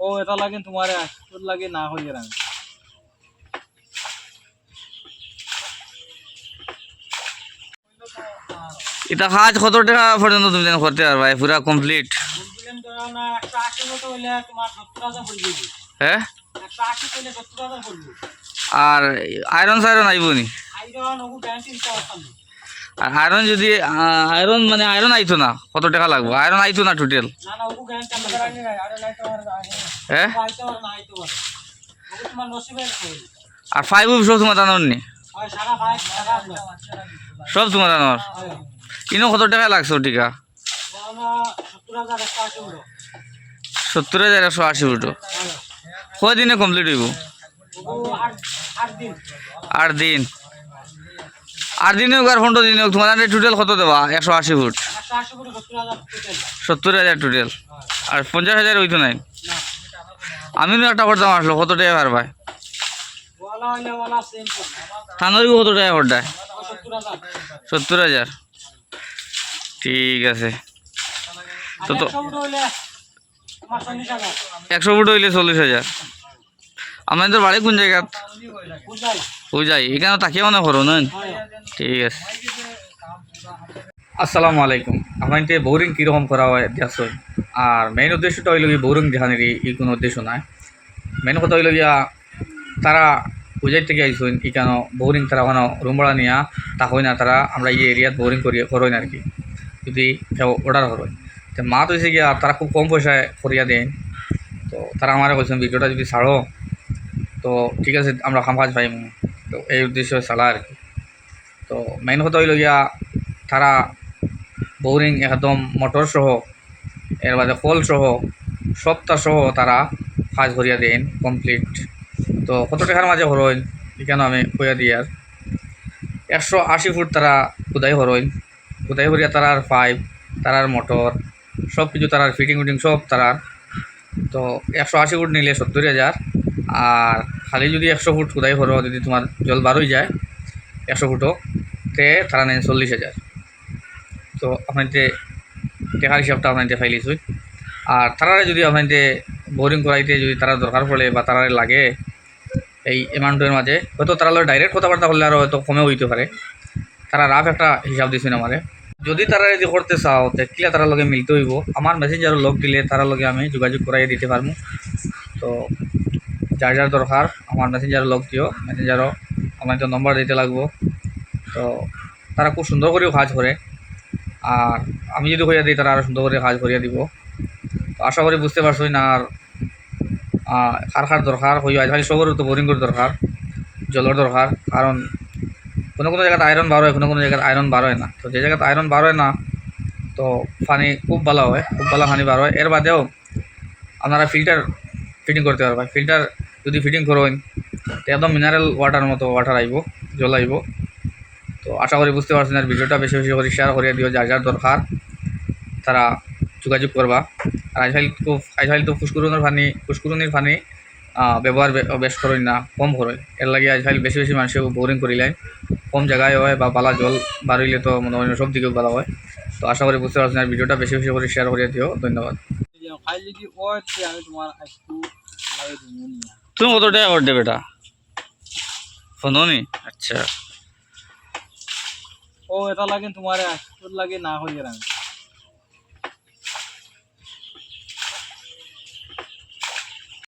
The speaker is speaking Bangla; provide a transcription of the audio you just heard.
ও এটা লাগে তোমার তোর লাগে না হয়ে গেলাম এটা কাজ কত টাকা পর্যন্ত তুমি যেন করতে পারবা পুরা কমপ্লিট হ্যাঁ? আর আয়রন সাইরন আইব নি? আর আয়রন যদি আয়রন মানে আয়রন আইতো না কত টাকা লাগবে? আয়রন আইতো না টোটাল হ্যাঁ হয় আর ফাইভ সব তোমার জানোর নি? সব তোমার জানোর হয় ইনো কত টাকা লাগছে টিকা? সত্তর হাজার একশো আশি ফুটো কয় দিনে কমপ্লিট হইব? আট দিন। আট দিন হোক আর পনেরো দিনে হোক তোমার টোটাল কত দেবা? একশো আশি ফুট। সত্তর হাজার টোটাল আর পঞ্চাশ হাজার ওই তো নাই। না আমিও একটা করতাম আসলো কত টাকা ওয়ালা সেম থানোরও কত টাকা করতায় সত্তর হাজার। ঠিক আছে। তো তো একশো ফুট হইলে চল্লিশ হাজার। আমাদের বাড়ি কোন জায়গা? বুঝাই বুঝাই এখানে তাকিয়ে মনে করো না? হয় ঠিক আছে। আসসালামু আলাইকুম। আমার বোরিং কীরকম করা হয় দেশ আর মেইন উদ্দেশ্যটা হইল গিয়ে বোরিং দেখানোর ই কোনো উদ্দেশ্য নাই। মেইন কথা হইল গিয়া তারা বুঝাই থেকে আইসুন ই কেন বোরিং তারা ওখানে রুম ভাড়া নিয়া তা হয় না, তারা আমরা এই এরিয়াত বোরিং করি করেন আর কি। যদি কেউ অর্ডার করেন তো মা তো গিয়া তারা খুব কম পয়সায় করিয়া দেন। তো তারা আমার বলছেন, ভিডিওটা যদি ছাড়ো, তো ঠিক আছে, আমরা খাম কাজ পাইম। তো এই উদ্দেশ্য চালা আর কি। তো মেইন কথা হইল গিয়া, তারা বোরিং একদম মোটর সহ, এর বাদে কল সহ, সপ্তাহ সহ তারা কাজ করিয়া দেন কমপ্লিট তো কত টাকার মাঝে হরইন এখানে আমি কইয়া দিই আর। একশো আশি ফুট তারা খুদাই হরইন খুদাই করিয়া তারার পাইপ তারার মোটর সব কিছু তারার ফিটিং উটিং সব তারার। তো একশো আশি ফুট নিলে সত্তর হাজার, আর খালি যদি একশো ফুট খুদাই হরো যদি তোমার জল বারোই যায়, একশো ফুটও, তে তারা নেন চল্লিশ হাজার। তো আপনাদের টেকার হিসাবটা আপনাদের ফাইলিছুই আর তারারে যদি আপনাদের বোরিং করাইতে যদি তারা দরকার পড়ে বা তারারে লাগে, এই অ্যামাউন্টের মাঝে, হয়তো তারা ডাইরেক্ট কথাবার্তা করলে আরও হয়তো কমেও হইতে পারে। তারা রাফ একটা হিসাব দিছেন আমারে। যদি তারা যদি করতে চাও দেখলে তারা লগে মিলতে হইব। আমার মেসেঞ্জারও লগ দিলে তারা আমি যোগাযোগ করাই দিতে পারব তো যার যার দরকার, আমার মেসেঞ্জারও লগ দিও। মেসেঞ্জারও আমার তো নম্বর দিতে লাগবো। তো তারা খুব সুন্দর করেও কাজ করে। আর আমি যদি করিয়া দিই, তারা আরও সুন্দর করে কাজ করিয়া দিব। তো আশা করি বুঝতে পারছোই না আর খার কার দরকার হইয়া খালি সবরের তো বোরিং করে দরকার, জলের দরকার। কারণ কোনো কোনো জায়গাতে আয়রন বার হয় কোনো কোনো জায়গাতে আয়রন বার হয় না। তো যে জায়গাতে আয়রন বার হয় না, তো পানি খুব ভালো হয়। খুব ভালো পানি বার হয় এর বাদেও আপনারা ফিল্টার ফিটিং করতে পারবেন। ফিল্টার যদি ফিটিং করেন তো একদম মিনারেল ওয়াটার মতো ওয়াটার আইব জল আইব। তো আশা করি বুঝতে পারছেন আর ভিডিওটা বেশি বেশি করে শেয়ার করিয়া দিও যার যার দরকার তারা যোগাযোগ করবা। আর আজকাল তো আজকাল তো ফুসকুরুনের পানি ফুসকুরুনির আহ, ব্যবহার বেশ করেন না কম করে এর লাগে আজকাল বেশি বেশি মানুষ বোরিং করিলেন কম জায়গায় হয় বা বালা জল বাড়িলে তো মনে হয় সব দিকেও ভালো হয়। তো আশা করি বুঝতে পারছেন আর ভিডিওটা বেশি বেশি করে শেয়ার করিয়া দিও। ধন্যবাদ। তুমি কত টাকা করে বেটা এটা? নি আচ্ছা। ও, এটা লাগে তোমার লাগে না হয়ে গেলাম।